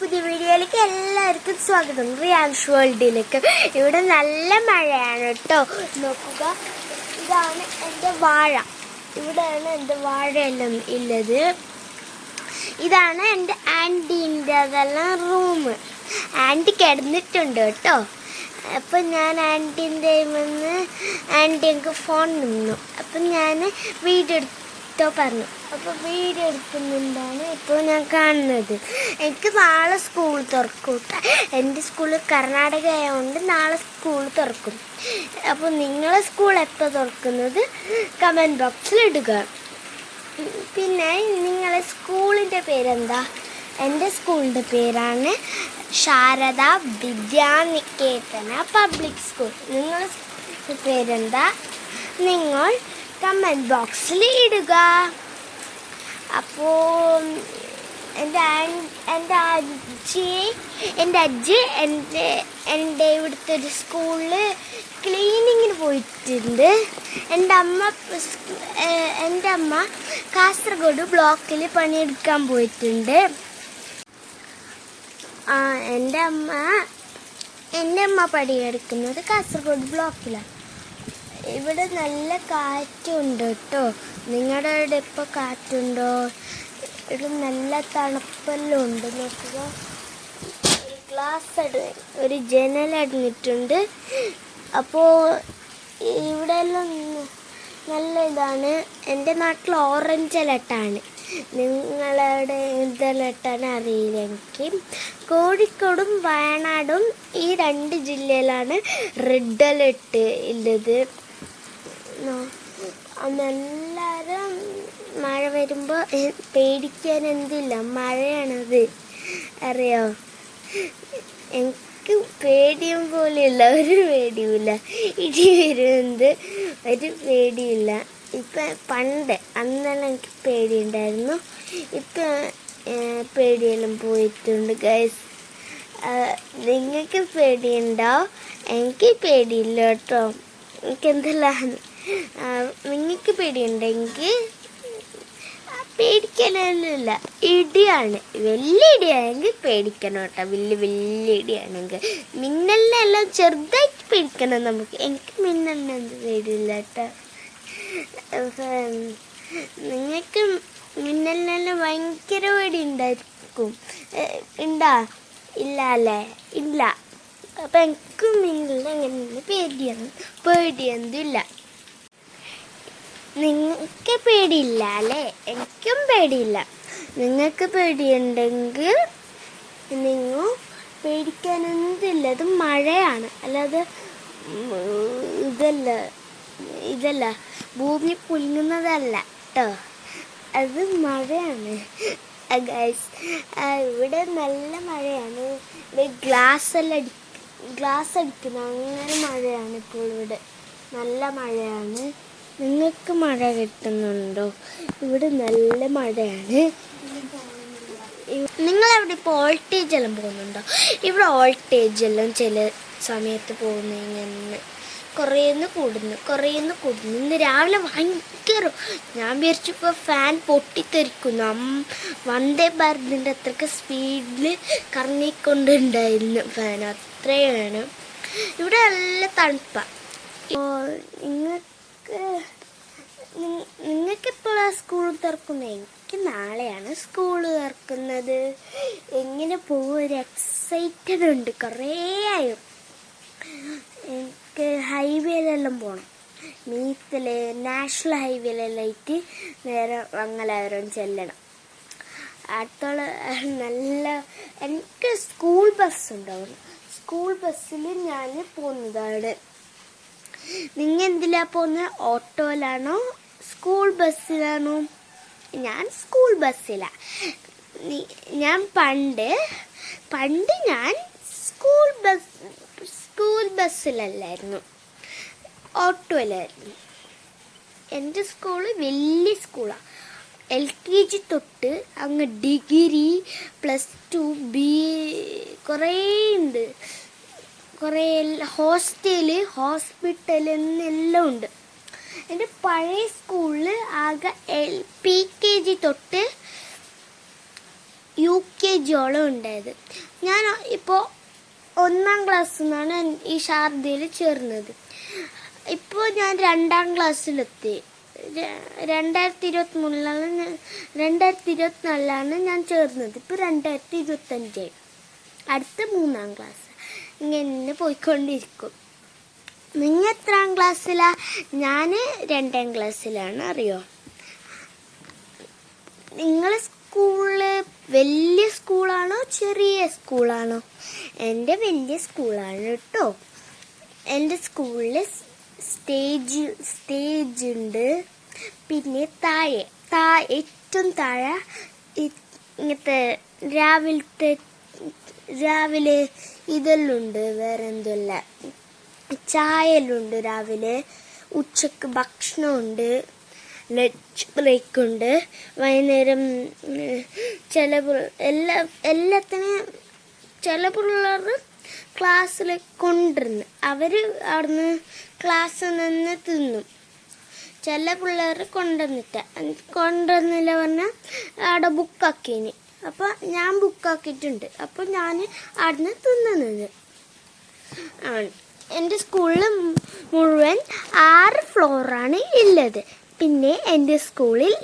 പുതിയ വീഡിയോയിലേക്ക് എല്ലാവർക്കും സ്വാഗതം. റിയാൻഷ് വേൾഡിലേക്ക്. ഇവിടെ നല്ല മഴയാണ് കേട്ടോ. നോക്കുക. ഇതാണ് എന്റെ വാഴ. ഇവിടെയാണ് എന്റെ വാഴയെല്ലാം ഉള്ളത്. ഇതാണ് എന്റെ ആന്റീന്റെ അതെല്ലാം റൂം. ആന്റി കിടന്നിട്ടുണ്ട് കേട്ടോ. അപ്പം ഞാൻ ആന്റീന്റെ നിന്ന് ആന്റി എനിക്ക് ഫോൺ നിന്നു. അപ്പം ഞാൻ വീഡിയോ എടുത്തോ പറഞ്ഞു. അപ്പോൾ വീഡിയോ എടുക്കുന്നുണ്ടാണ് ഇപ്പോൾ ഞാൻ കാണുന്നത്. എനിക്ക് നാളെ സ്കൂൾ തുറക്കും എന്റെ സ്കൂൾ കർണാടക ആയതുകൊണ്ട് നാളെ സ്കൂൾ തുറക്കും. അപ്പോൾ നിങ്ങളെ സ്കൂൾ എപ്പോൾ തുറക്കുന്നത്? കമന്റ് ബോക്സിൽ ഇടുക. പിന്നെ നിങ്ങളെ സ്കൂളിന്റെ പേരെന്താ? എന്റെ സ്കൂളിന്റെ പേരാണ് ശാരദ വിദ്യാനികേതന പബ്ലിക് സ്കൂൾ നിങ്ങളുടെ പേരെന്താ? നിങ്ങൾ കമന്റ് ബോക്സിൽ ഇടുക. അപ്പോൾ എന്റെ എന്റെ അജ്ജിയെ എന്റെ അജ്ജി എന്റെ എന്റെ ഇവിടുത്തെ ഒരു സ്കൂളിൽ ക്ലീനിങ്ങിന് പോയിട്ടുണ്ട്. എന്റെ അമ്മ എന്റെ അമ്മ കാസർഗോഡ് ബ്ലോക്കിൽ പണിയെടുക്കാൻ പോയിട്ടുണ്ട്. എന്റെ അമ്മ എന്റെ അമ്മ പണിയെടുക്കുന്നത് കാസർഗോഡ് ബ്ലോക്കിലാണ്. ഇവിടെ നല്ല കാറ്റുണ്ട് കേട്ടോ. നിങ്ങളുടെ അവിടെ ഇപ്പോൾ കാറ്റുണ്ടോ? ഇവിടെ നല്ല തണുപ്പെല്ലാം ഉണ്ട് നോക്കുക ഗ്ലാസ് ഒരു ജനൽ അടഞ്ഞിട്ടുണ്ട്. അപ്പോ ഇവിടെ എല്ലാം നല്ല ഇതാണ്. എന്റെ നാട്ടിൽ ഓറഞ്ച് അലട്ടാണ് നിങ്ങളുടെ ഇതലട്ടാണ് അറിയില്ല എനിക്ക്. കോഴിക്കോടും വയനാടും ഈ രണ്ട് ജില്ലയിലാണ് റെഡ് അലർട്ട് ഉള്ളത്. നോ- അന്നെല്ലാവരും മഴ വരുമ്പോൾ പേടിക്കാൻ എന്തില്ല. മഴയാണത്. അറിയോ? എനിക്ക് പേടിയും പോലെയില്ല. ഒരു പേടിയുമില്ല. ഇടി വരുന്നത് ഒരു പേടിയില്ല ഇപ്പം പണ്ട് അന്നെല്ലാം എനിക്ക് പേടിയുണ്ടായിരുന്നു. ഇപ്പം പേടിയെല്ലാം പോയിട്ടുണ്ട് ഗൈസ് നിങ്ങൾക്ക് പേടിയുണ്ടോ? എനിക്ക് പേടിയില്ല കേട്ടോ. എനിക്ക് എന്തെല്ലാം നിങ്ങൾക്ക് പേടിയുണ്ടെങ്കിൽ പേടിക്കാനൊന്നുമില്ല ഇടിയാണ്. വലിയ ഇടിയാണെങ്കിൽ പേടിക്കണം കേട്ടോ. വലിയ വലിയ ഇടിയാണെങ്കിൽ. മിന്നലിനെല്ലാം ചെറുതായിട്ട് പേടിക്കണം നമുക്ക്. എനിക്ക് മിന്നലിനൊന്നും പേടിയില്ല കേട്ടോ. നിങ്ങൾക്ക് മിന്നലിനെല്ലാം ഭയങ്കര പേടി ഉണ്ടായിരിക്കും ഉണ്ടാ ഇല്ല അല്ലേ? ഇല്ല. അപ്പം എനിക്കും മിന്നലിനെ അങ്ങനെ പേടിയൊന്നും പേടിയൊന്നുമില്ല. നിങ്ങൾക്ക് പേടിയില്ല അല്ലേ? എനിക്കും പേടിയില്ല. നിങ്ങൾക്ക് പേടിയുണ്ടെങ്കിൽ നിങ്ങൾ പേടിക്കാനൊന്നുമില്ല. അത് മഴയാണ്. അല്ലാതെ ഇതല്ല ഇതല്ല. ഭൂമി പുലുങ്ങുന്നതല്ല കേട്ടോ അത് മഴയാണ്. ഇവിടെ നല്ല മഴയാണ്. ഇവിടെ ഗ്ലാസ് എല്ലാം അടി ഗ്ലാസ് അടിക്കുന്നു. അങ്ങനെ മഴയാണ് ഇപ്പോൾ ഇവിടെ. നല്ല മഴയാണ്. നിങ്ങൾക്ക് മഴ കിട്ടുന്നുണ്ടോ? ഇവിടെ നല്ല മഴയാണ്. നിങ്ങൾ അവിടെ ഇപ്പോൾ വോൾട്ടേജ് എല്ലാം പോകുന്നുണ്ടോ? ഇവിടെ ഓൾട്ടേജ് എല്ലാം ചില സമയത്ത് പോകുന്നിങ്ങനെ കുറേന്ന് കൂടുന്നു കുറേന്ന് കൂടുന്നു. ഇന്ന് രാവിലെ ഭയങ്കര ഞാൻ വിചാരിച്ചപ്പോൾ ഫാൻ പൊട്ടിത്തെറിക്കുന്നു. വന്ദേ ഭാരതിന്റെ അത്രയ്ക്ക് സ്പീഡിൽ കറങ്ങിക്കൊണ്ടുണ്ടായിരുന്നു ഫാൻ അത്രയാണ്. ഇവിടെ നല്ല തണുപ്പാണ് നിങ്ങൾക്ക് നിങ്ങൾക്ക് എപ്പോഴാ സ്കൂൾ തുറക്കുന്നത്? എനിക്ക് നാളെയാണ് സ്കൂൾ തുറക്കുന്നത്. എങ്ങനെ പോകും ഒരു എക്സൈറ്റഡ് ഉണ്ട്. കുറേ ആയി. എനിക്ക് ഹൈവേയിലെല്ലാം പോകണം മീത്തിൽ നാഷണൽ ഹൈവേയിലെല്ലാം ആയിട്ട് നേരെ മംഗലാപുരം ചെല്ലണം. അടുത്തുള്ള നല്ല എനിക്ക് സ്കൂൾ ബസ് ഉണ്ടാവും സ്കൂൾ ബസ്സിൽ ഞാൻ പോകുന്നതാണ്. നിങ്ങൾ എന്തിലാ പോകുന്നത് ഓട്ടോയിലാണോ? സ്കൂൾ ബസ്സിലാണോ? ഞാൻ സ്കൂൾ ബസ്സിലാണ് ഞാൻ പണ്ട് പണ്ട് ഞാൻ സ്കൂൾ ബസ് സ്കൂൾ ബസ്സിലല്ലായിരുന്നു. ഓട്ടോയിലായിരുന്നു. എന്റെ സ്കൂൾ വലിയ സ്കൂളാണ് എൽ കെ ജി തൊട്ട് അങ്ങ് ഡിഗ്രി പ്ലസ് ടു ബി കുറേ ഉണ്ട് കുറേ ഹോസ്റ്റൽ ഹോസ്പിറ്റൽ എന്നെല്ലാം ഉണ്ട് എന്റെ പഴയ സ്കൂളിൽ ആകെ എൽ പി കെ ജി തൊട്ട് യു കെ ജിയോളം ഉണ്ടായത്. ഞാൻ ഇപ്പോൾ ഒന്നാം ക്ലാസ്സിൽ നിന്നാണ് ഈ ശാരദയിൽ ചേർന്നത്. ഇപ്പോൾ ഞാൻ രണ്ടാം ക്ലാസ്സിലെത്തി. രണ്ടായിരത്തി ഇരുപത്തി മൂന്നിലാണ് ഞാൻ രണ്ടായിരത്തി ഇരുപത്തിനാലിലാണ് ഞാൻ ചേർന്നത്. ഇപ്പോൾ രണ്ടായിരത്തി ഇരുപത്തഞ്ചായി അടുത്ത മൂന്നാം ക്ലാസ്. ഇങ്ങനെ പോയിക്കൊണ്ടിരിക്കും. നിങ്ങൾ എത്രാം ക്ലാസ്സിലാണ് ഞാൻ രണ്ടാം ക്ലാസ്സിലാണ് അറിയോ? നിങ്ങൾ സ്കൂളിൽ വലിയ സ്കൂളാണോ ചെറിയ സ്കൂളാണോ? എന്റെ വലിയ സ്കൂളാണ് കേട്ടോ. എന്റെ സ്കൂളിൽ സ്റ്റേജ് സ്റ്റേജ് ഉണ്ട് പിന്നെ താഴെ താ ഏറ്റവും താഴെ ഇങ്ങനത്തെ രാവിലത്തെ രാവിലെ ഇതെല്ലുണ്ട് വേറെ എന്തല്ല ചായലുണ്ട് രാവിലെ ഉച്ചയ്ക്ക് ഭക്ഷണമുണ്ട് ലഞ്ച് ബ്രേക്ക് ഉണ്ട് വൈകുന്നേരം ചില എല്ലാ എല്ലാത്തിനും ചില പിള്ളേർ ക്ലാസ്സിൽ കൊണ്ടിരുന്ന് അവർ അവിടുന്ന് ക്ലാസ്സിൽ നിന്ന് തിന്നും. ചില പിള്ളേർ കൊണ്ടുവന്നിട്ട് കൊണ്ടുവന്നില്ല പറഞ്ഞാൽ അവിടെ ബുക്കാക്കീന് അപ്പോൾ ഞാൻ ബുക്കാക്കിയിട്ടുണ്ട് അപ്പോൾ ഞാൻ അവിടുന്ന് തിന്നുന്നത് എന്റെ സ്കൂളിൽ മുഴുവൻ ആറ് ഫ്ലോറാണ് ഉള്ളത് പിന്നെ എന്റെ സ്കൂളിൽ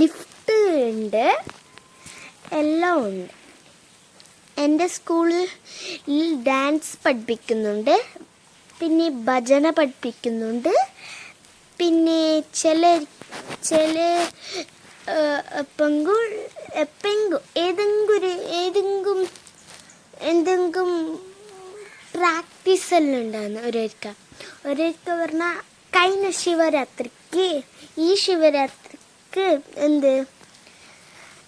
ലിഫ്റ്റ് ഉണ്ട്. എല്ലാം ഉണ്ട്. എന്റെ സ്കൂളിൽ ഡാൻസ് പഠിപ്പിക്കുന്നുണ്ട്. പിന്നെ ഭജന പഠിപ്പിക്കുന്നുണ്ട്. പിന്നെ ചില ചില പെങ്കു പെങ്കു ഏതെങ്കിലും ഏതെങ്കിലും എന്തെങ്കിലും പ്രാക്ടീസ് എല്ലാം ഉണ്ടായിരുന്നു ഒരൊരിക്ക. ഒരൊരിക്ക പറഞ്ഞാൽ കഴിഞ്ഞ ശിവരാത്രിക്ക് ഈ ശിവരാത്രിക്ക് എന്ത്?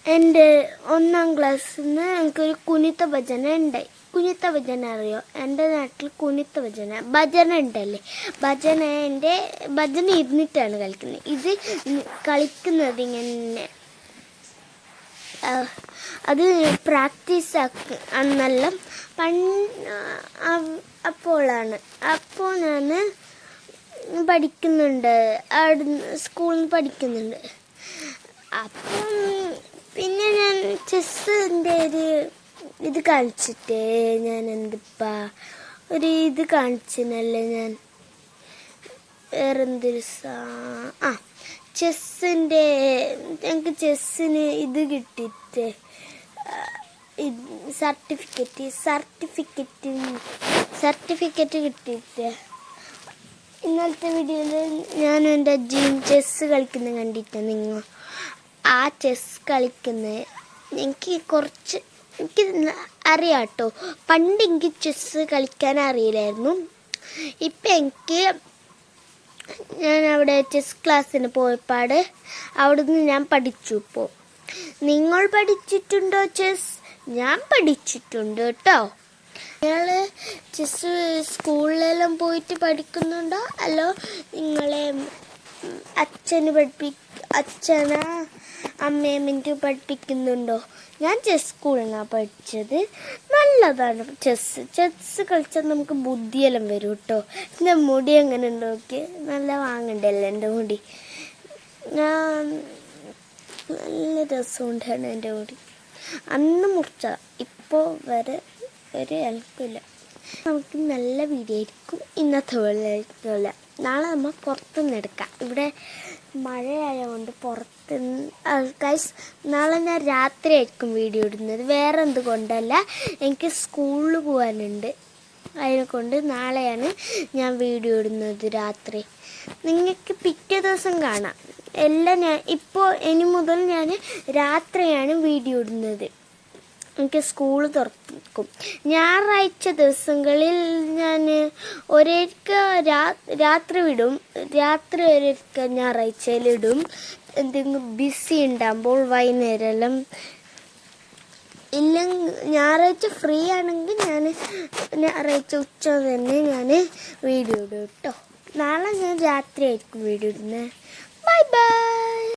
എന്റെ ഒന്നാം ക്ലാസ്സിൽ നിന്ന് എനിക്കൊരു കുനിത്ത ഭജന ഉണ്ടായി. കുനിത്ത ഭജന അറിയോ? എന്റെ നാട്ടിൽ കുനിത്ത ഭജന ഭജന ഉണ്ടല്ലേ? ഭജന എന്റെ ഭജന ഇരുന്നിട്ടാണ് കളിക്കുന്നത്. ഇത് കളിക്കുന്നത് ഇങ്ങനെ അത് പ്രാക്ടീസ് അന്നല്ല പണ്ട് അപ്പോഴാണ് അപ്പോൾ ഞാൻ പഠിക്കുന്നുണ്ട്. അവിടെ സ്കൂളിൽ നിന്ന് പഠിക്കുന്നുണ്ട്. അപ്പം പിന്നെ ഞാൻ ചെസ്സിന്റെ ഒരു ഇത് കാണിച്ചിട്ടേ ഞാൻ എന്തിപ്പാ ഒരു ഇത് കാണിച്ചിനല്ലേ ഞാൻ വേറെന്തൊരു സാ ആ. ചെസ്സിന്റെ ഞങ്ങൾക്ക് ചെസ്സിന് ഇത് കിട്ടിയിട്ട് സർട്ടിഫിക്കറ്റ് സർട്ടിഫിക്കറ്റ് സർട്ടിഫിക്കറ്റ് കിട്ടിയിട്ട് ഇന്നലത്തെ വീഡിയോയിൽ ഞാൻ എന്റെ അജ്ജിയും ചെസ്സ് കളിക്കുന്നത് കണ്ടിട്ട് നിങ്ങൾ ആ ചെസ് കളിക്കുന്നത് എനിക്ക് കുറച്ച് എനിക്ക് അറിയാം കേട്ടോ പണ്ട് എനിക്ക് ചെസ്സ് കളിക്കാൻ അറിയില്ലായിരുന്നു. ഇപ്പം എനിക്ക് ഞാൻ അവിടെ ചെസ് ക്ലാസ്സിന് പോയപ്പാട് അവിടുന്ന് ഞാൻ പഠിച്ചു ഇപ്പോൾ നിങ്ങൾ പഠിച്ചിട്ടുണ്ടോ ചെസ് ഞാൻ പഠിച്ചിട്ടുണ്ട് കേട്ടോ നിങ്ങൾ ചെസ് സ്കൂളിലെല്ലാം പോയിട്ട് പഠിക്കുന്നുണ്ടോ? അല്ലോ നിങ്ങളെ അച്ഛന് പഠിപ്പി അച്ഛനാ അമ്മയും എനിക്ക് പഠിപ്പിക്കുന്നുണ്ടോ? ഞാൻ ചെസ് സ്കൂളിൽ നിന്നാണ് പഠിച്ചത്. നല്ലതാണ് ചെസ് ചെസ് കളിച്ചാൽ നമുക്ക് ബുദ്ധിയെല്ലാം വരും കേട്ടോ എന്റെ മുടി എങ്ങനെ ഉണ്ട് നോക്കി നല്ല വാങ്ങണ്ടല്ലേ എന്റെ മുടി? ഞാൻ നല്ല രസമുണ്ടാണ് എന്റെ മുടി. അന്ന് മുറിച്ച ഇപ്പോൾ വരെ ഒരു എളുപ്പമില്ല നമുക്ക് നല്ല വീഡിയോ ആയിരിക്കും. ഇന്നത്തെ ആയിരിക്കില്ല നാളെ നമ്മൾ പുറത്തുനിന്ന് എടുക്കാം. ഇവിടെ മഴയായതുകൊണ്ട് പുറത്ത് ഗൈസ് നാളെ ഞാൻ രാത്രി ആയിരിക്കും വീഡിയോ ഇടുന്നത്. വേറെ എന്തുകൊണ്ടല്ല എനിക്ക് സ്കൂളിൽ പോകാനുണ്ട് അതിനെ കൊണ്ട് നാളെയാണ് ഞാൻ വീഡിയോ ഇടുന്നത് രാത്രി. നിങ്ങൾക്ക് പിറ്റേ ദിവസം കാണാം. എല്ലാം ഞാൻ ഇപ്പോൾ ഇനി മുതൽ ഞാൻ രാത്രിയാണ് വീഡിയോ ഇടുന്നത്. എനിക്ക് സ്കൂൾ തുറക്കും. ഞായറാഴ്ച ദിവസങ്ങളിൽ ഞാൻ ഒരേക്ക രാത്രി വിടും. രാത്രി ഒരേക്ക ഞായറാഴ്ചയിലിടും എന്തെങ്കിലും ബിസി ഉണ്ടാകുമ്പോൾ വൈകുന്നേരം ഇല്ലെങ്കിൽ ഞായറാഴ്ച ഫ്രീ ആണെങ്കിൽ ഞാൻ ഞായറാഴ്ച ഉച്ച തന്നെ ഞാൻ വീഡിയോ ഇടും കേട്ടോ നാളെ ഞാൻ രാത്രി ആയിരിക്കും വീഡിയോ ഇടുന്നത് ബൈ ബൈ